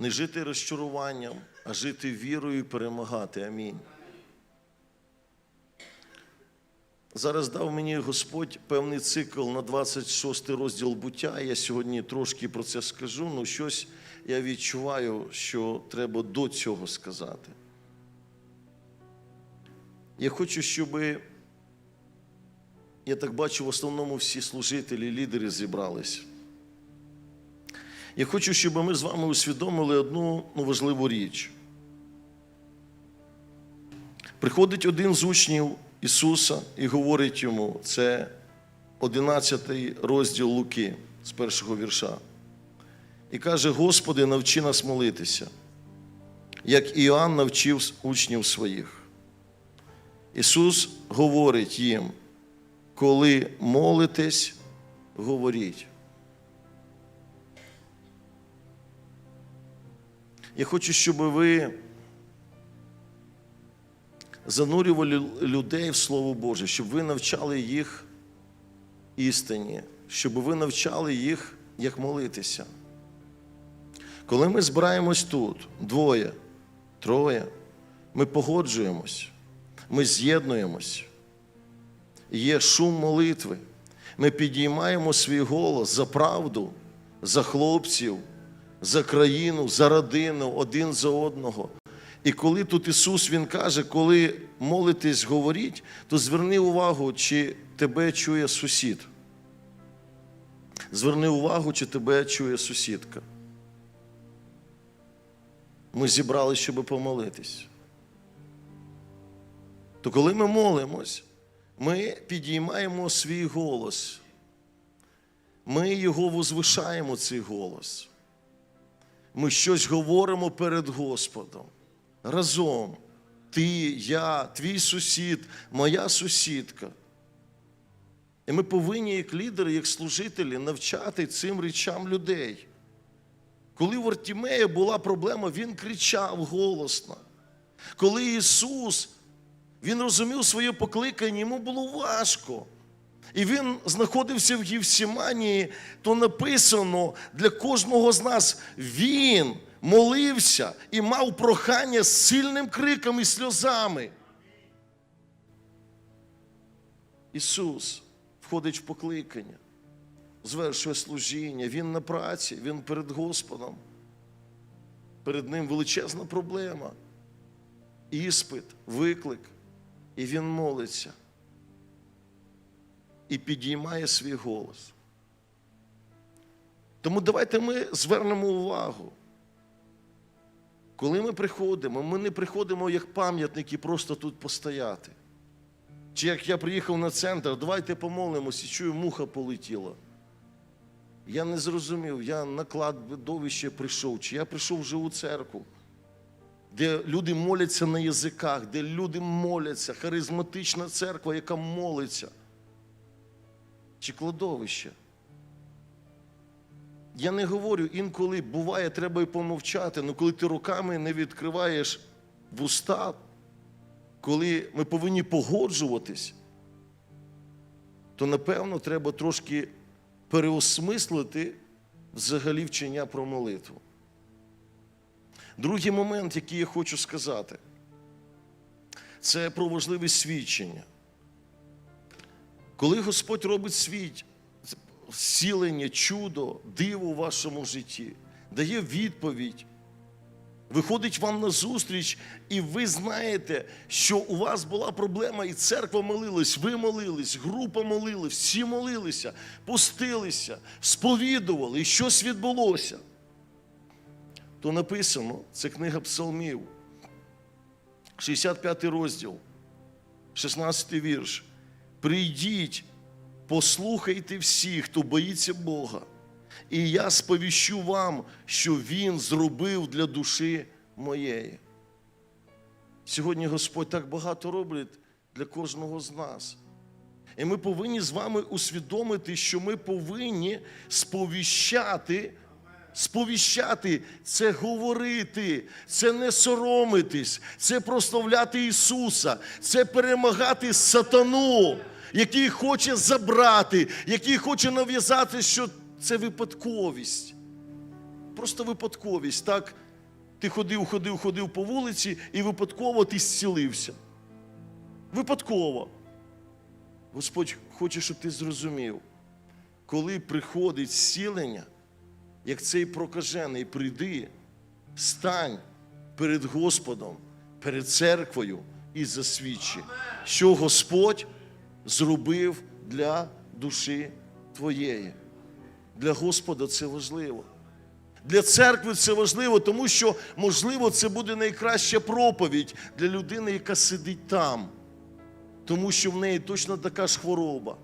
Не жити розчаруванням, а жити вірою і перемагати. Амінь. Зараз дав мені Господь певний цикл на 26 розділ буття. Я сьогодні трошки про це скажу, але щось я відчуваю, що треба до цього сказати. Я хочу, щоб я так бачу, в основному всі служителі, лідери зібрались. Я хочу, щоб ми з вами усвідомили одну ну, важливу річ. Приходить один з учнів Ісуса і говорить йому, це 11 розділ Луки з першого вірша. І каже: Господи, навчи нас молитися, як Іоанн навчив учнів своїх. Ісус говорить їм, коли молитесь, говоріть. Я хочу, щоб ви занурювали людей в Слово Боже, щоб ви навчали їх істині, щоб ви навчали їх, як молитися. Коли ми збираємось тут, двоє, троє, ми погоджуємось, ми з'єднуємось. Є шум молитви. Ми підіймаємо свій голос за правду, за хлопців, за країну, за родину, один за одного. І коли тут Ісус Він каже, коли молитесь, говоріть, то зверни увагу, чи тебе чує сусід. Зверни увагу, чи тебе чує сусідка. Ми зібрали, щоб помолитись. То коли ми молимось, ми підіймаємо свій голос. Ми його возвишаємо, цей голос. Ми щось говоримо перед Господом. Разом. Ти, я, твій сусід, моя сусідка. І ми повинні, як лідери, як служителі, навчати цим речам людей. Коли в Артімея була проблема, він кричав голосно. Коли Ісус, Він розумів своє покликання, йому було важко. І він знаходився в Євсіманії, то написано для кожного з нас він молився і мав прохання з сильним криком і сльозами. Ісус входить в покликання, звершує служіння, Він на праці, Він перед Господом. Перед Ним величезна проблема, іспит, виклик, і Він молиться і підіймає свій голос. Тому давайте ми звернемо увагу. Коли ми приходимо, ми не приходимо як пам'ятники просто тут постояти. Чи як я приїхав на центр, давайте помолимося, і чую, муха полетіла. Я не зрозумів, я на кладовище прийшов, чи я прийшов вже у церкву, де люди моляться на язиках, де люди моляться, харизматична церква, яка молиться чи кладовище. Я не говорю, інколи буває, треба і помовчати, але коли ти руками не відкриваєш вуста, коли ми повинні погоджуватись, то напевно треба трошки переосмислити взагалі вчення про молитву. Другий момент, який я хочу сказати, це про важливість свідчення. Коли Господь робить світ, зцілення, чудо, диво у вашому житті, дає відповідь, виходить вам на зустріч, і ви знаєте, що у вас була проблема, і церква молилась, ви молились, група молилась, всі молилися, постилися, сповідували, і щось відбулося. То написано, це книга Псалмів, 65 розділ, 16 вірш. Прийдіть, послухайте всіх, хто боїться Бога, і я сповіщу вам, що Він зробив для душі моєї. Сьогодні Господь так багато робить для кожного з нас. І ми повинні з вами усвідомити, що ми повинні сповіщати. Сповіщати це говорити, це не соромитись, це прославляти Ісуса, це перемагати сатану, який хоче забрати, який хоче нав'язати, що це випадковість. Просто випадковість. Так Ти ходив, ходив, ходив по вулиці, і випадково ти зцілився. Випадково. Господь хоче, щоб ти зрозумів, коли приходить зцілення, як цей прокажений, прийди, стань перед Господом, перед церквою і засвідчи, що Господь зробив для душі твоєї. Для Господа це важливо. Для церкви це важливо, тому що, можливо, це буде найкраща проповідь для людини, яка сидить там. Тому що в неї точно така ж хвороба.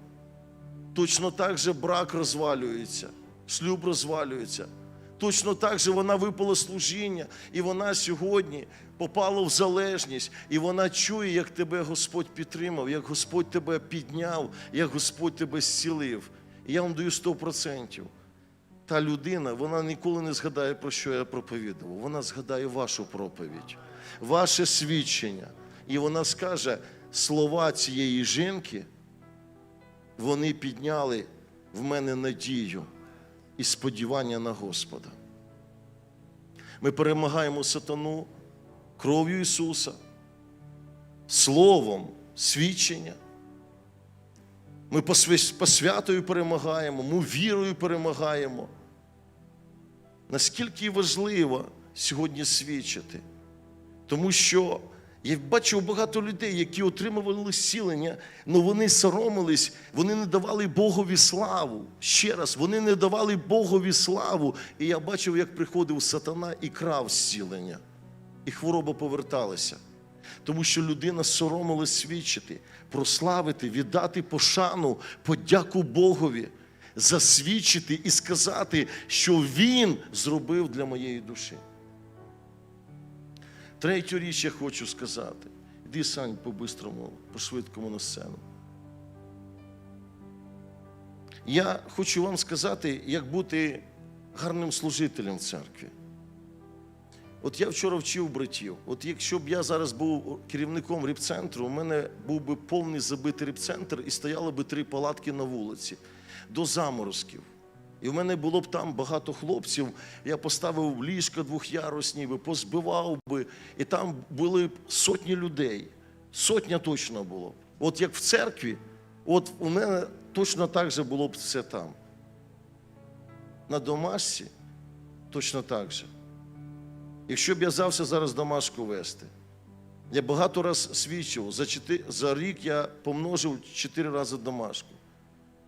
Точно так же брак розвалюється, шлюб розвалюється. Точно так же вона випала служіння, і вона сьогодні попала в залежність, і вона чує, як тебе Господь підтримав, як Господь тебе підняв, як Господь тебе зцілив. І я вам даю 100%. Та людина, вона ніколи не згадає, про що я проповідував. Вона згадає вашу проповідь, ваше свідчення. І вона скаже, слова цієї жінки, вони підняли в мене надію і сподівання на Господа. Ми перемагаємо сатану кров'ю Ісуса, Словом свідчення. Ми посвя- посвятою перемагаємо, ми вірою перемагаємо. Наскільки важливо сьогодні свідчити? Тому що я бачив багато людей, які отримували зцілення, але вони соромились, вони не давали Богові славу. Ще раз, вони не давали Богові славу. І я бачив, як приходив сатана і крав зцілення. І хвороба поверталася. Тому що людина соромилась свідчити, прославити, віддати пошану, подяку Богові, засвідчити і сказати, що Він зробив для моєї душі. Третю річ я хочу сказати. Іди, Сань, по-бистрому, по-швидкому на сцену. Я хочу вам сказати, як бути гарним служителем в церкві. От я вчора вчив братів. От якщо б я зараз був керівником репцентру, у мене був би повний забитий репцентр і стояли би три палатки на вулиці до заморозків. І в мене було б там багато хлопців. Я поставив ліжка двохярусні, би, позбивав би, і там були б сотні людей. Сотня точно було. б. От як в церкві, от у мене точно так же було б все там. На домашці точно так же. Якщо б я взявся зараз домашку вести, я багато раз свідчив, за, чотири, за рік я помножив 4 рази домашку.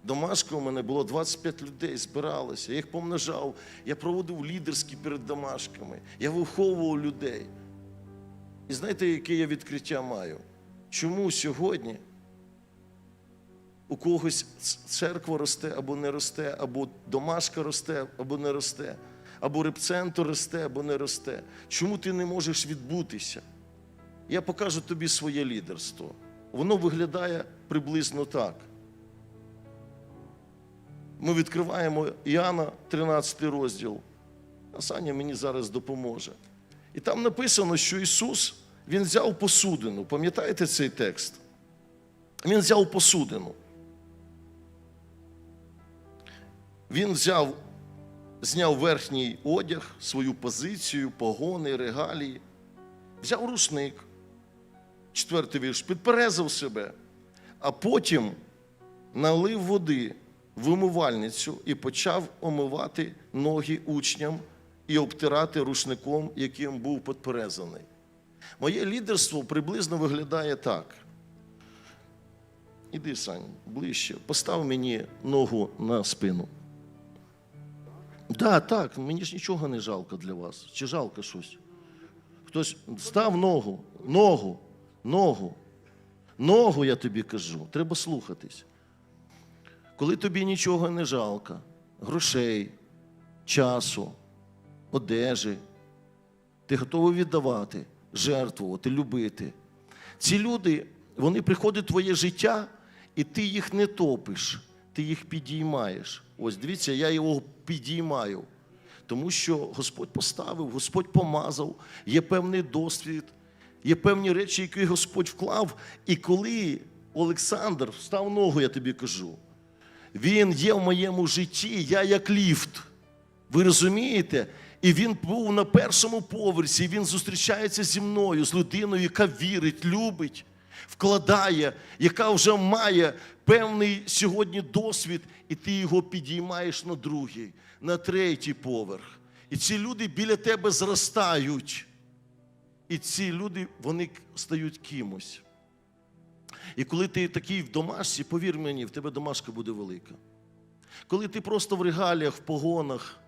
Домашка у мене було 25 людей, збиралися, я їх помножав, я проводив лідерські перед домашками, я виховував людей. І знаєте, яке я відкриття маю? Чому сьогодні у когось церква росте або не росте, або домашка росте або не росте, або репцентр росте або не росте? Чому ти не можеш відбутися? Я покажу тобі своє лідерство. Воно виглядає приблизно так. Ми відкриваємо Іоанна, 13 розділ. А Саня мені зараз допоможе. І там написано, що Ісус Він взяв посудину. Пам'ятаєте цей текст? Він взяв посудину. Він взяв, зняв верхній одяг, свою позицію, погони, регалії, взяв рушник, четвертий вірш, підперезав себе, а потім налив води в умивальницю і почав омивати ноги учням і обтирати рушником, яким був підперезаний. Моє лідерство приблизно виглядає так. Іди, Сань, ближче. Постав мені ногу на спину. Да, так, мені ж нічого не жалко для вас. Чи жалко щось? Хтось став ногу, ногу, ногу. Ногу, я тобі кажу, треба слухатись. Коли тобі нічого не жалко, грошей, часу, одежі, ти готовий віддавати, жертвувати, любити. Ці люди, вони приходять в твоє життя, і ти їх не топиш, ти їх підіймаєш. Ось дивіться, я його підіймаю. Тому що Господь поставив, Господь помазав, є певний досвід, є певні речі, які Господь вклав. І коли Олександр встав ногу, я тобі кажу, він є в моєму житті, я як ліфт. Ви розумієте? І він був на першому поверсі, і він зустрічається зі мною, з людиною, яка вірить, любить, вкладає, яка вже має певний сьогодні досвід, і ти його підіймаєш на другий, на третій поверх. І ці люди біля тебе зростають. І ці люди вони стають кимось. І коли ти такий в домашці, повір мені, в тебе домашка буде велика. Коли ти просто в регаліях, в погонах,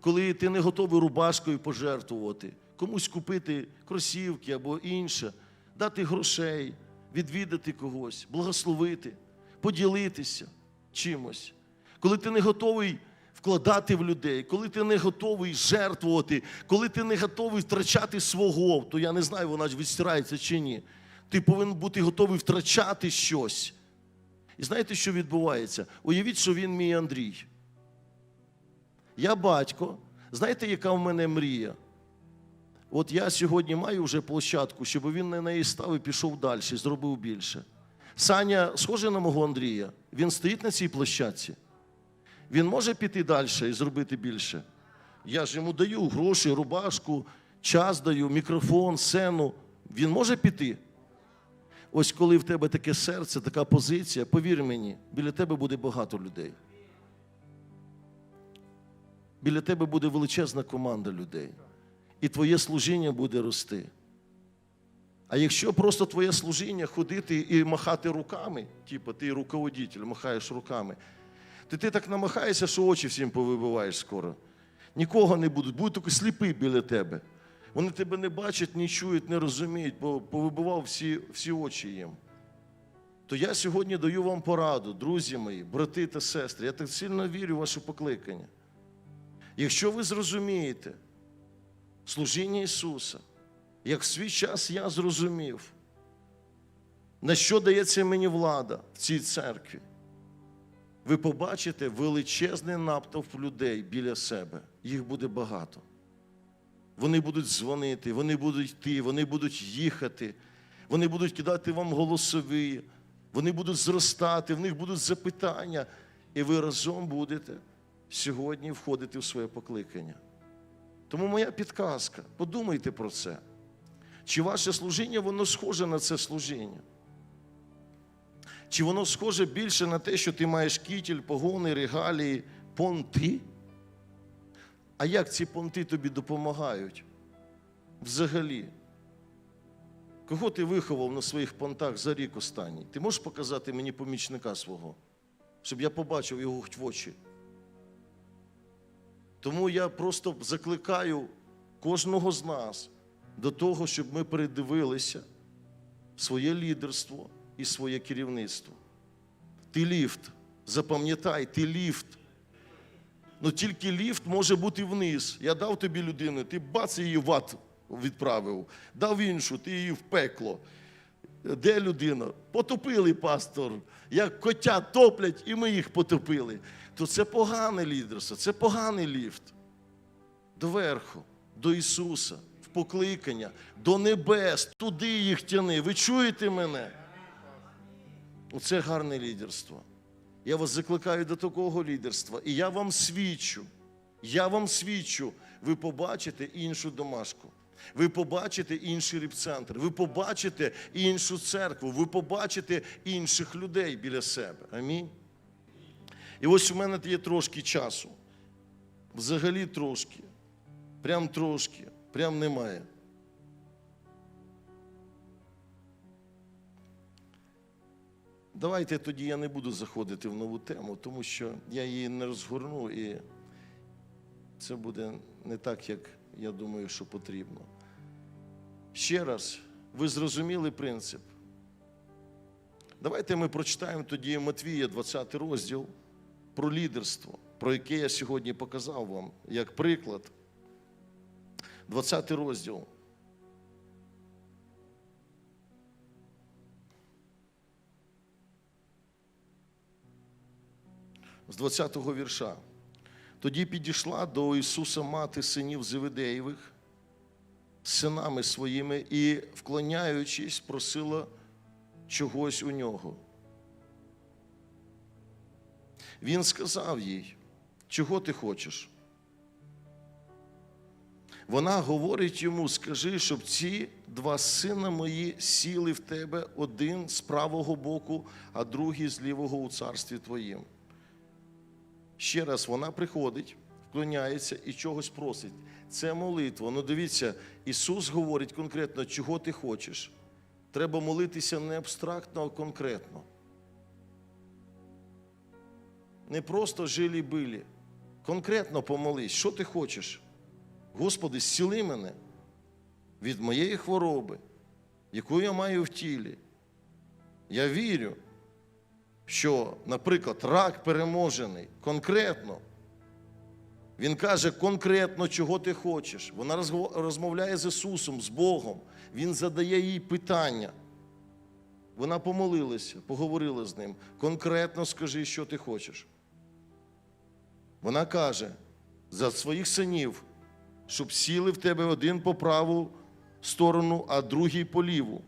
коли ти не готовий рубашкою пожертвувати, комусь купити кросівки або інше, дати грошей, відвідати когось, благословити, поділитися чимось. Коли ти не готовий вкладати в людей, коли ти не готовий жертвувати, коли ти не готовий втрачати свого, то я не знаю, вона ж відстирається чи ні. Ти повинен бути готовий втрачати щось. І знаєте, що відбувається? Уявіть, що він мій Андрій. Я батько. Знаєте, яка в мене мрія? От я сьогодні маю вже площадку, щоб він на неї став і пішов далі, зробив більше. Саня схожий на мого Андрія. Він стоїть на цій площадці. Він може піти далі і зробити більше. Я ж йому даю гроші, рубашку, час даю, мікрофон, сцену. Він може піти. Ось коли в тебе таке серце, така позиція, повір мені, біля тебе буде багато людей. Біля тебе буде величезна команда людей. І твоє служіння буде рости. А якщо просто твоє служіння ходити і махати руками, типу ти руководитель, махаєш руками, то ти так намахаєшся, що очі всім повибиваєш скоро. Нікого не будуть, будуть тільки сліпі біля тебе. Вони тебе не бачать, не чують, не розуміють, бо повибивав всі, всі очі їм. То я сьогодні даю вам пораду, друзі мої, брати та сестри. Я так сильно вірю в ваше покликання. Якщо ви зрозумієте служіння Ісуса, як в свій час я зрозумів, на що дається мені влада в цій церкві, ви побачите величезний натовп людей біля себе. Їх буде багато. Вони будуть дзвонити, вони будуть йти, вони будуть їхати, вони будуть кидати вам голосові, вони будуть зростати, в них будуть запитання, і ви разом будете сьогодні входити в своє покликання. Тому моя підказка, подумайте про це. Чи ваше служіння, воно схоже на це служіння? Чи воно схоже більше на те, що ти маєш кітіль, погони, регалії, понти? А як ці понти тобі допомагають? Взагалі? Кого ти виховав на своїх понтах за рік останній? Ти можеш показати мені помічника свого, щоб я побачив його в очі? Тому я просто закликаю кожного з нас до того, щоб ми передивилися своє лідерство і своє керівництво. Ти ліфт, запам'ятай, ти ліфт. Ну тільки ліфт може бути вниз. Я дав тобі людину, ти бац її в ад відправив, дав іншу, ти її в пекло. Де людина? Потопили пастор, як котя топлять, і ми їх потопили. То це погане лідерство, це поганий ліфт. Доверху, до Ісуса, покликання, до небес, туди їх тяни. Ви чуєте мене? Оце гарне лідерство. Я вас закликаю до такого лідерства. І я вам свідчу, я вам свідчу, ви побачите іншу домашку. Ви побачите інший репцентр, ви побачите іншу церкву, ви побачите інших людей біля себе. Амінь. І ось у мене є трошки часу. Взагалі трошки. Прям трошки. Прям немає. Давайте тоді я не буду заходити в нову тему, тому що я її не розгорну і це буде не так, як я думаю, що потрібно. Ще раз, ви зрозуміли принцип. Давайте ми прочитаємо тоді Матвія, 20 розділ про лідерство, про яке я сьогодні показав вам як приклад. 20 розділ. З 20-го вірша. Тоді підійшла до Ісуса мати синів Зеведеєвих синами своїми і, вклоняючись, просила чогось у нього. Він сказав їй, чого ти хочеш? Вона говорить йому: скажи, щоб ці два сина мої сіли в тебе один з правого боку, а другий з лівого у царстві твоїм. Ще раз вона приходить, вклоняється і чогось просить. Це молитва. Ну дивіться, Ісус говорить конкретно, чого ти хочеш. Треба молитися не абстрактно, а конкретно. Не просто жилі-билі. Конкретно помолись, що ти хочеш? Господи, зціли мене від моєї хвороби, яку я маю в тілі. Я вірю, що, наприклад, рак переможений конкретно. Він каже конкретно, чого ти хочеш. Вона розмовляє з Ісусом, з Богом. Він задає їй питання. Вона помолилася, поговорила з ним. Конкретно скажи, що ти хочеш. Вона каже за своїх синів, щоб сіли в тебе один по праву сторону, а другий по ліву.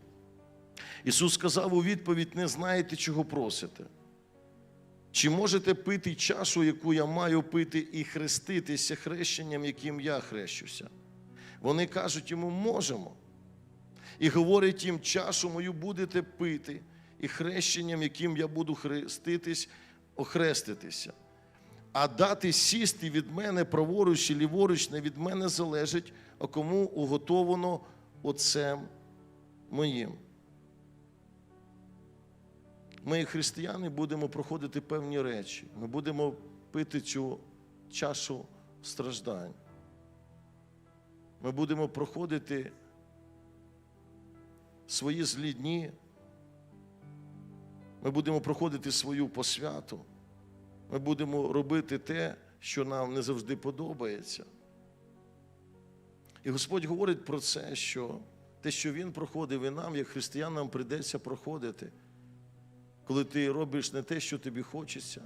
Ісус сказав у відповідь: не знаєте, чого просите. Чи можете пити чашу, яку я маю пити, і хреститися хрещенням, яким я хрещуся? Вони кажуть йому, можемо. І говорять їм, чашу мою будете пити, і хрещенням, яким я буду хреститись, охреститися. А дати сісти від мене праворуч чи ліворуч не від мене залежить, а кому уготовано отцем моїм. Ми, християни, будемо проходити певні речі. Ми будемо пити цю чашу страждань. Ми будемо проходити свої злі дні. Ми будемо проходити свою посвяту. Ми будемо робити те, що нам не завжди подобається. І Господь говорить про це, що те, що Він проходив, і нам, як християнам, прийдеться проходити, коли ти робиш не те, що тобі хочеться,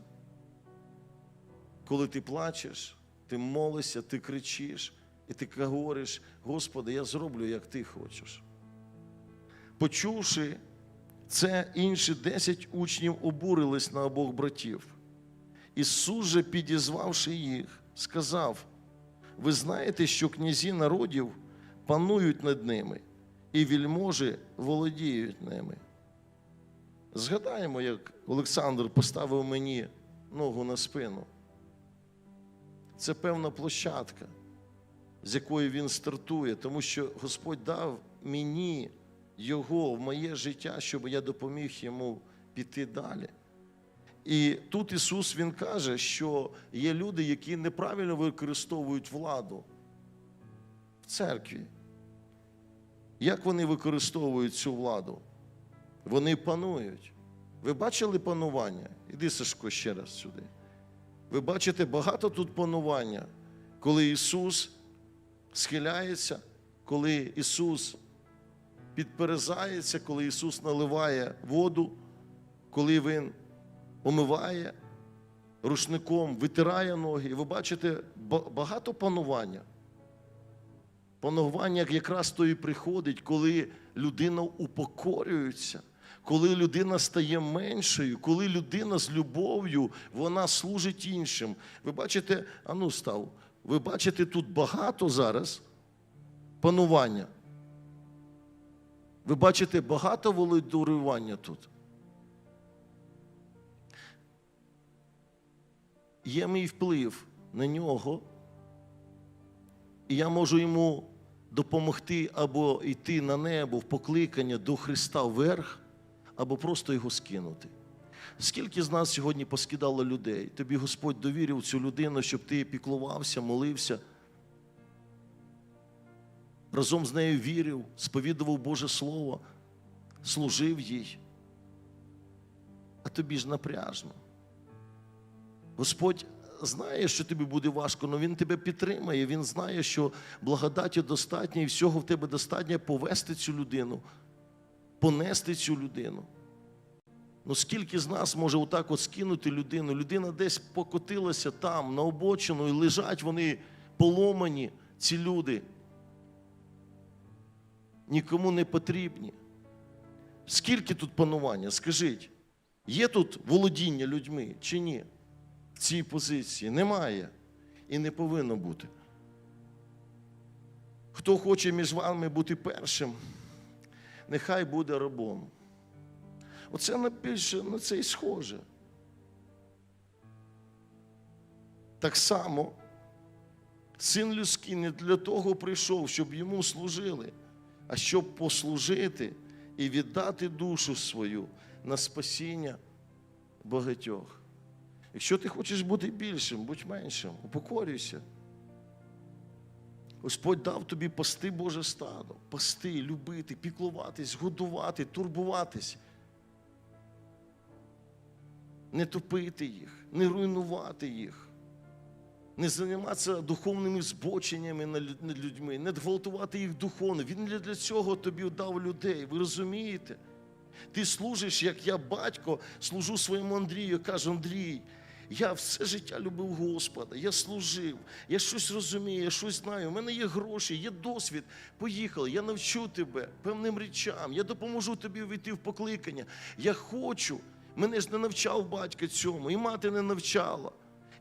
коли ти плачеш, ти молишся, ти кричиш, і ти говориш, Господи, я зроблю, як ти хочеш. Почувши це, інші десять учнів обурились на обох братів. Ісус же, підізвавши їх, сказав: ви знаєте, що князі народів панують над ними, і вільможі володіють ними. Згадаємо, як Олександр поставив мені ногу на спину. Це певна площадка, з якої він стартує, тому що Господь дав мені його в моє життя, щоб я допоміг йому піти далі. І тут Ісус Він каже, що є люди, які неправильно використовують владу в церкві. Як вони використовують цю владу? Вони панують. Ви бачили панування? Іди, Сашко, ще раз сюди. Ви бачите багато тут панування, коли Ісус схиляється, коли Ісус підперезається, коли Ісус наливає воду, коли Він омиває рушником, витирає ноги. І ви бачите багато панування. Панування якраз то і приходить, коли людина упокорюється, коли людина стає меншою, коли людина з любов'ю вона служить іншим. Ви бачите, а ну став, ви бачите тут багато зараз панування. Ви бачите багато володарювання тут. Є мій вплив на нього, і я можу йому допомогти або йти на небо в покликання до Христа вверх, або просто його скинути. Скільки з нас сьогодні поскидало людей? Тобі Господь довірив цю людину, щоб ти піклувався, молився, разом з нею вірив, сповідував Боже Слово, служив їй. А тобі ж напряжно. Господь знає, що тобі буде важко, але Він тебе підтримає. Він знає, що благодаті достатньо і всього в тебе достатньо повести цю людину, понести цю людину. Ну скільки з нас може отак от скинути людину? Людина десь покотилася там, на обочину, і лежать вони поломані, ці люди. Нікому не потрібні. Скільки тут панування? Скажіть, є тут володіння людьми чи ні? Цій позиції немає і не повинно бути. Хто хоче між вами бути першим, нехай буде рабом. Оце найбільше на це і схоже. Так само син людський не для того прийшов, щоб йому служили, а щоб послужити і віддати душу свою на спасіння багатьох. Якщо ти хочеш бути більшим, будь меншим, упокорюйся. Господь дав тобі пасти Боже стадо, пасти, любити, піклуватись, годувати, турбуватись. Не топити їх, не руйнувати їх, не займатися духовними збоченнями над людьми, не гвалтувати їх духовно. Він для цього тобі дав людей. Ви розумієте? Ти служиш, як я батько, служу своєму Андрію, кажу, Андрій, я все життя любив Господа, я служив, я щось розумію, я щось знаю, у мене є гроші, є досвід. Поїхали, я навчу тебе певним речам, я допоможу тобі війти в покликання. Я хочу. Мене ж не навчав батько цьому, і мати не навчала.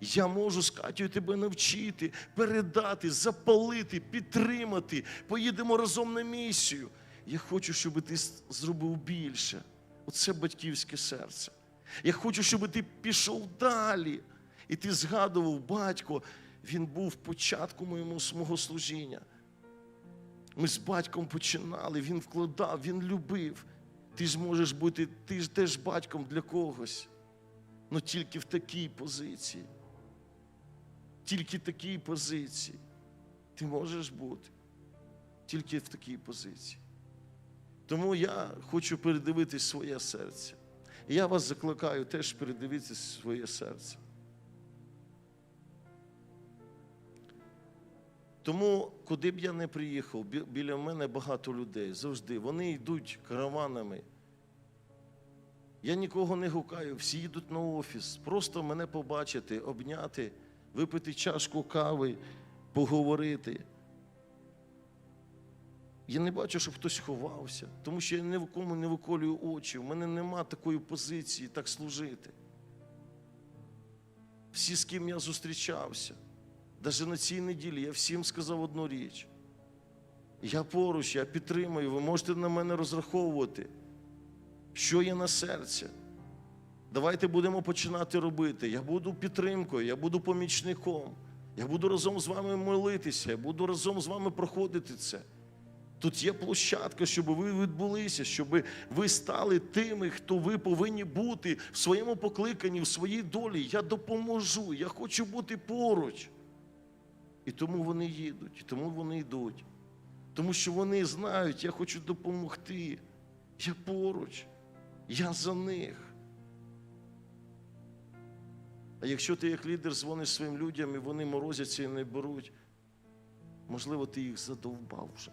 Я можу з Катєю тебе навчити, передати, запалити, підтримати. Поїдемо разом на місію. Я хочу, щоб ти зробив більше. Оце батьківське серце. Я хочу, щоб ти пішов далі. І ти згадував, батько, він був в початку моєму мого служіння. Ми з батьком починали, він вкладав, він любив. Ти ж можеш бути, ти ж теж батьком для когось. Ну тільки в такій позиції. Тільки в такій позиції. Ти можеш бути. Тільки в такій позиції. Тому я хочу передивитись своє серце. І я вас закликаю теж передивитися своє серце. Тому, куди б я не приїхав, біля мене багато людей завжди. Вони йдуть караванами. Я нікого не гукаю, всі їдуть на офіс. Просто мене побачити, обняти, випити чашку кави, поговорити. Я не бачу, щоб хтось ховався, тому що я ні в кому не виколюю очі. У мене нема такої позиції так служити. Всі, з ким я зустрічався, навіть на цій неділі я всім сказав одну річ. Я поруч, я підтримую, ви можете на мене розраховувати, що є на серці. Давайте будемо починати робити. Я буду підтримкою, я буду помічником. Я буду разом з вами молитися, я буду разом з вами проходити це. Тут є площадка, щоб ви відбулися, щоб ви стали тими, хто ви повинні бути в своєму покликанні, в своїй долі. Я допоможу, я хочу бути поруч. І тому вони їдуть, і тому вони йдуть. Тому що вони знають, я хочу допомогти. Я поруч, я за них. А якщо ти як лідер дзвониш своїм людям і вони морозяться і не беруть, можливо, ти їх задовбав вже.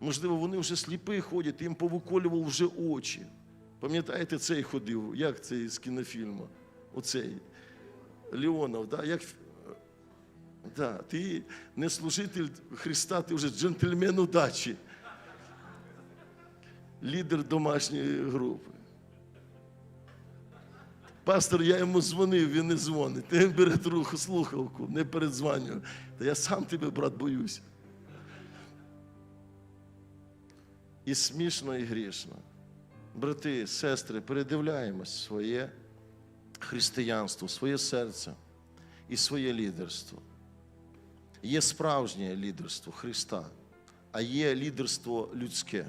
Можливо, вони вже сліпі ходять, ти їм повиколював вже очі. Пам'ятаєте, цей ходив, як цей з кінофільму? Оцей Леонов, да? як... да, ти не служитель Христа, ти вже джентльмен удачі. Лідер домашньої групи. Пастор, я йому дзвонив, він не дзвонить. Він бере слухавку, не передзвонює. Та я сам тебе, брат, боюсь. І смішно, і грішно. Брати, сестри, передивляємось своє християнство, своє серце і своє лідерство. Є справжнє лідерство Христа, а є лідерство людське.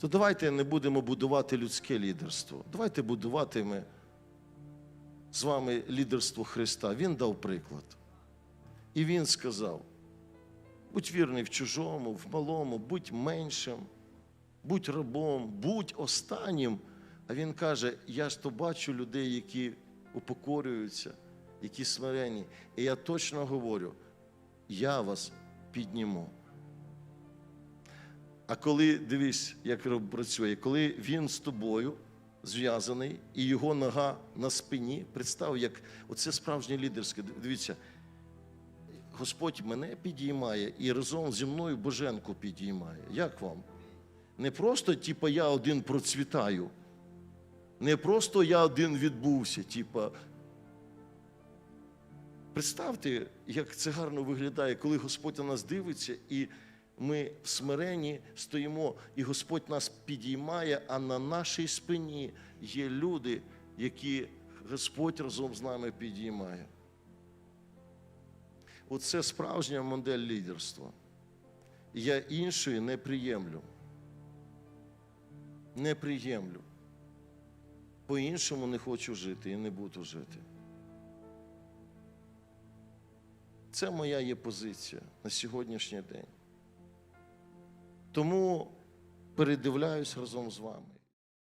То давайте не будемо будувати людське лідерство. Давайте будувати ми з вами лідерство Христа. Він дав приклад. І Він сказав: будь вірний в чужому, в малому, будь меншим, будь рабом, будь останнім. А він каже: я ж то бачу людей, які упокорюються, які смирені. І я точно говорю, я вас підніму. А коли дивись, як роб працює, коли він з тобою зв'язаний і його нога на спині, представ, як оце справжнє лідерське. Дивіться, Господь мене підіймає і разом зі мною Боженку підіймає. Як вам? Не просто, типа, я один процвітаю, не просто я один відбувся, типа. Представте, як це гарно виглядає, коли Господь на нас дивиться, і ми в смиренні стоїмо, і Господь нас підіймає, а на нашій спині є люди, які Господь разом з нами підіймає. Оце справжня модель лідерства. Я іншої не приємлю. Не приємлю. По-іншому не хочу жити і не буду жити. Це моя є позиція на сьогоднішній день. Тому передивляюсь разом з вами.